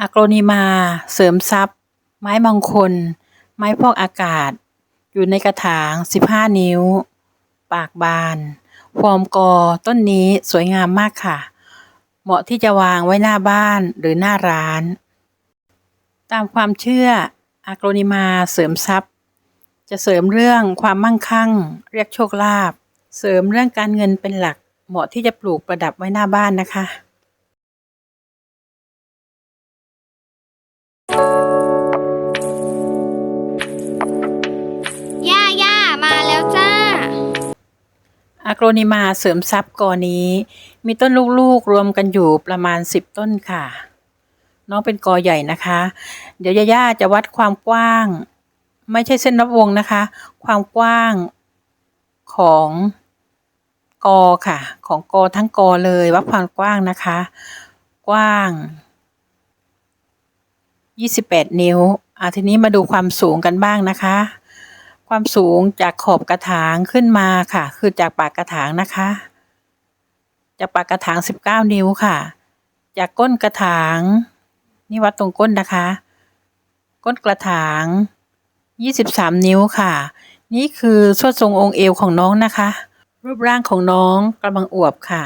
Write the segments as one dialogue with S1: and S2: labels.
S1: อะโกรนิมา เสริมทรัพย์ ไม้มงคล ไม้พอกอากาศ อยู่ในกระถาง 15 นิ้ว ปากบาน ฟอร์มกอต้นนี้สวยงามมากค่ะ เหมาะที่จะวางไว้หน้าบ้านหรือหน้าร้าน ตามความเชื่ออะโกรนิมาเสริมทรัพย์ จะเสริมเรื่องความมั่งคั่ง เรียกโชคลาภ เสริมเรื่องการเงินเป็นหลัก เหมาะที่จะปลูกประดับไว้หน้าบ้านนะคะ โกรนิมาเสริมทรัพย์กอนี้ มีต้นลูกๆรวมกันอยู่ประมาณ 10 ต้นค่ะ น้องเป็นกอใหญ่นะคะ เดี๋ยวย่าๆจะวัดความกว้าง ไม่ใช่เส้นรอบวงนะคะ ความกว้างของกอค่ะ ของกอทั้งกอเลยวัดความกว้างนะคะ กว้าง 28 นิ้วอะทีนี้มาดูความสูงกันบ้างนะคะ ความสูงจากขอบกระถางขึ้นมาค่ะ คือจากปากกระถางนะคะ จากปากกระถาง 19 นิ้วค่ะ จากก้นกระถาง นี่วัดตรงก้นนะคะ ก้นกระถาง 23 นิ้วค่ะ นี่คือสวดทรงองค์เอวของน้องนะคะ รูปร่างของน้องกำลังอวบค่ะ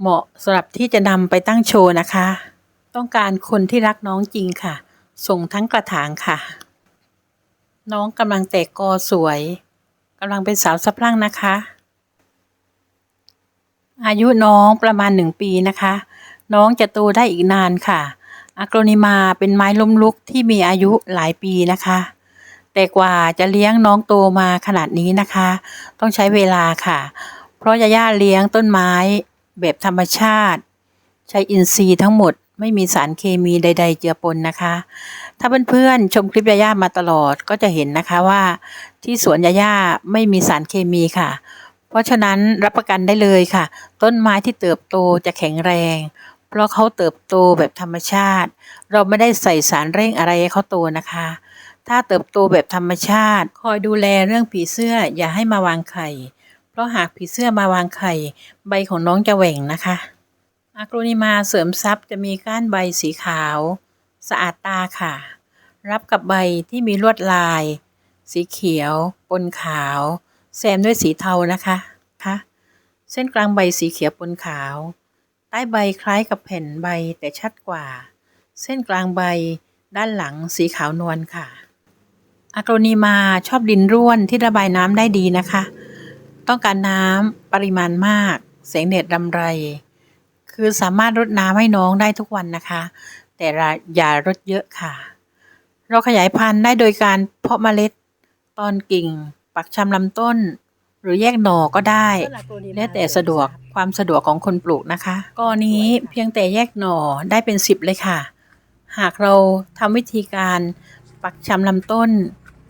S1: เหมาะสำหรับที่จะนำไปตั้งโชว์นะคะ ต้องการคนที่รักน้องจริงค่ะ ส่งทั้งกระถางค่ะ น้องกำลังแตกกอสวยกำลังเป็นสาวสะพรั่งนะคะ อายุน้องประมาณหนึ่งปีนะคะ น้องจะโตได้อีกนานค่ะอะโกรนิมาเป็นไม้ล้มลุกที่มีอายุหลายปีนะคะ แต่กว่าจะเลี้ยงน้องโตมาขนาดนี้นะคะ ต้องใช้เวลาค่ะ เพราะย่าเลี้ยงต้นไม้แบบธรรมชาติ ใช้อินทรีย์ทั้งหมดไม่มีสารเคมีใด ๆ เจือปนนะคะ ถ้าเพื่อนๆชมคลิปยาย่ามาตลอดก็จะเห็นนะคะว่าที่สวนยาย่าไม่มีสารเคมีค่ะ เพราะฉะนั้นรับประกันได้เลยค่ะ ต้นไม้ที่เติบโตจะแข็งแรง เพราะเขาเติบโตแบบธรรมชาติ เราไม่ได้ใส่สารเร่งอะไรให้เขาโตนะคะ ถ้าเติบโตแบบธรรมชาติ คอยดูแลเรื่องผีเสื้ออย่าให้มาวางไข่เพราะหากผีเสื้อมาวางไข่ ใบของน้องจะแหว่งนะคะอะโกรนิมาเสริมทรัพย์จะมีก้านใบสีขาว สะอาดตาค่ะ รับกับใบที่มีลวดลาย สีเขียวปนขาว แซมด้วยสีเทานะคะคะเส้นกลางใบสีเขียวปนขาว ใต้ใบคล้ายกับแผ่นใบแต่ชัดกว่า เส้นกลางใบด้านหลังสีขาวนวลค่ะอะโกรนีมาชอบดินร่วนที่ระบายน้ำได้ดีนะคะ ต้องการน้ำปริมาณมากแสงแดดรำไร คือสามารถรดน้ำให้น้องได้ทุกวันนะคะ แต่อย่ารดเยอะค่ะ เราขยายพันธุ์ได้โดยการเพาะเมล็ดตอนกิ่ง ปักชำลำต้น หรือแยกหน่อก็ได้แล้วแต่สะดวกความสะดวกของคนปลูกนะคะกอนี้เพียงแต่แยกหน่อได้เป็นสิบเลยค่ะ หากเราทำวิธีการปักชำลำต้น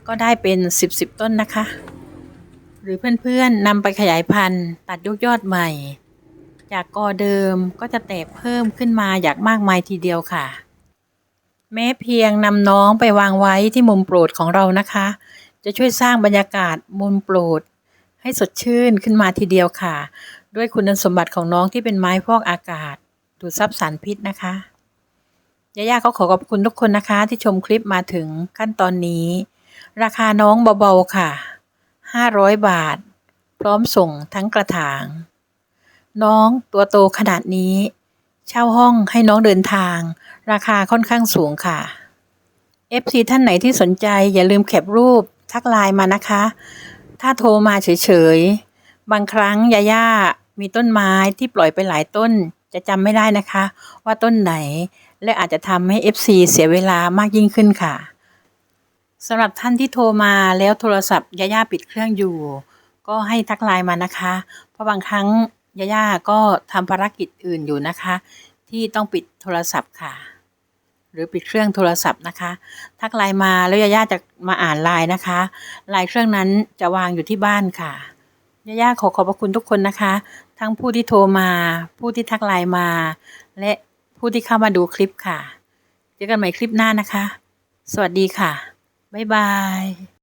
S1: ก็ได้เป็นสิบสิบต้นนะคะ หรือเพื่อนๆนำไปขยายพันธุ์ตัดยกยอดใหม่ จากกอเดิมก็จะแตกเพิ่มขึ้นมาอยางมากมายทีเดียวค่ะ แม้เพียงนำน้องไปวางไว้ที่มุมโปรดของเรานะคะ จะช่วยสร้างบรรยากาศมุมโปรด ให้สดชื่นขึ้นมาทีเดียวค่ะ ด้วยคุณสมบัติของน้องที่เป็นไม้ฟอกอากาศ ดูดซับสารพิษนะคะยาย่าเขาขอขอบคุณทุกคนนะคะ ที่ชมคลิปมาถึงขั้นตอนนี้ ราคาน้องเบาๆค่ะ 500 บาท พร้อมส่งทั้งกระถาง น้องตัวโตขนาดนี้ เช่าห้องให้น้องเดินทาง ราคาค่อนข้างสูงค่ะ FC ท่านไหนที่สนใจอย่าลืมแคปรูปทักไลน์มานะคะ ถ้าโทรมาเฉยๆ บางครั้งยาย่ามีต้นไม้ที่ปล่อยไปหลายต้น จะจำไม่ได้นะคะ ว่าต้นไหน และอาจจะทำให้ FC เสียเวลามากยิ่งขึ้นค่ะสำหรับท่านที่โทรมาแล้วโทรศัพท์ยาย่าปิดเครื่องอยู่ ก็ให้ทักไลน์มานะคะ เพราะบางครั้ง ยาย่าก็ทำภารกิจอื่นอยู่นะคะ ที่ต้องปิดโทรศัพท์ค่ะ หรือปิดเครื่องโทรศัพท์นะคะ ทักไลน์มาแล้วยาย่าจะมาอ่านไลน์นะคะไลน์เครื่องนั้นจะวางอยู่ที่บ้านค่ะยาย่าขอขอบพระคุณทุกคนนะคะ ทั้งผู้ที่โทรมา ผู้ที่ทักไลน์มา และผู้ที่เข้ามาดูคลิปค่ะ เจอกันใหม่คลิปหน้านะคะ สวัสดีค่ะ บ๊ายบาย